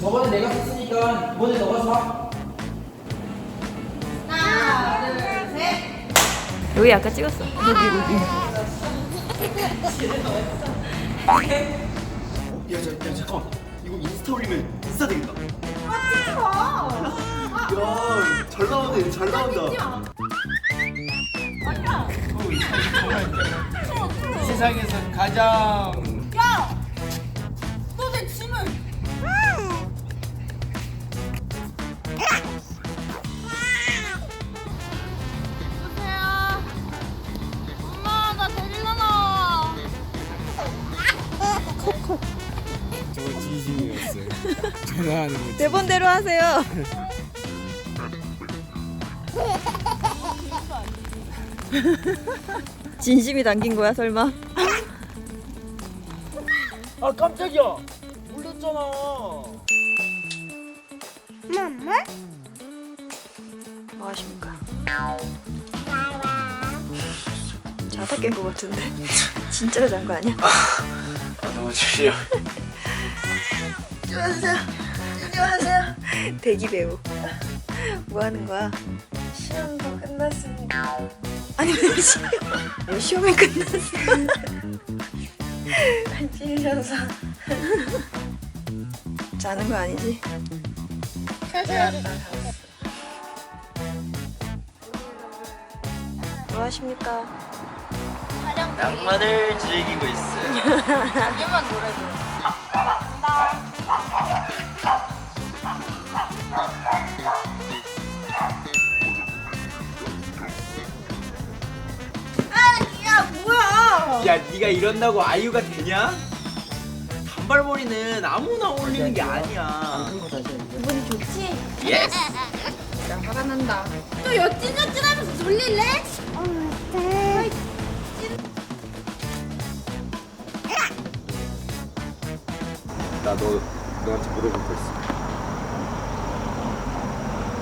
저번에 내가 썼으니까 이번에 너가 사. 하나, 둘, 셋. 여기 아까 찍었어. 여기 여기. 야, 자, 야 잠깐만 이거 인스타 올리면 인스타 되겠다 야, 잘 나오네 잘 나온다 세상에서 가장 진심이었어요. 전화하는 거. 대본대로 하세요. 진심이 담긴 거야 설마? 아 깜짝이야. 몰랐잖아. 뭐 하십니까? 자다 깬거 같은데 진짜로 잔 거 아니야? 아 너무 졸려 안녕하세요. 안녕하세요. 대기 배우. 뭐 하는 거야? 시험도 끝났습니다. 아니 왜 시험? 왜 시험이 끝났어? 찔려서 자는 거 아니지? 뭐 하십니까? 낭만을 즐기고 있어요 자기만 노래 부르 야! 야 네가 이런다고 아이유가 되냐? 단발머리는 아무나 어울리는 게 아니야 기분이 좋지? 예스 야, 화가 난다. 또 여찐여찐 하면서 졸릴래? 나너 너한테 물어볼 거 있어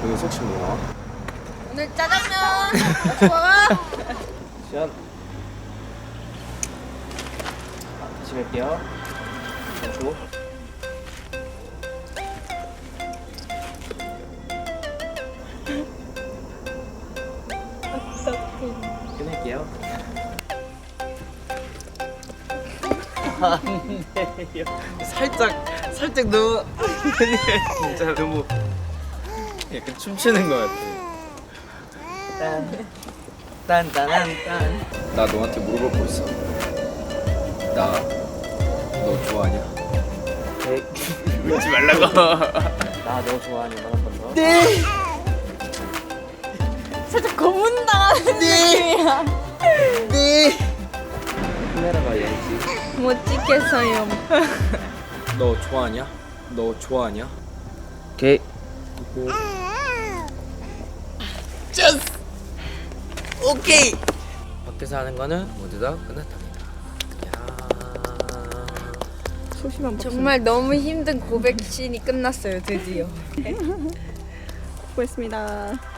오늘 석식 뭐 나와? 오늘 짜장면 좋아? 시간 아, 다시 뵐게요. 줘 끊을게요. 안돼요. 살짝 살짝 너무 진짜 너무 약간 춤추는 것 같아. 딴 딴 딴딴 나 너한테 물어볼 거 있어. 나. 너 좋아하냐? 울지 말라고 나 너 좋아하냐 한번 더? 네! 살짝 고문당하는 느낌이야. 네! 카메라 봐야지 못 찍겠어요. 너 좋아하냐? 너 좋아하냐? 오케이 오케이 밖에서 하는 거는 모두 다 끝났답니다 소심한 정말 너무 힘든 고백 씬이 끝났어요, 드디어. 수고했습니다.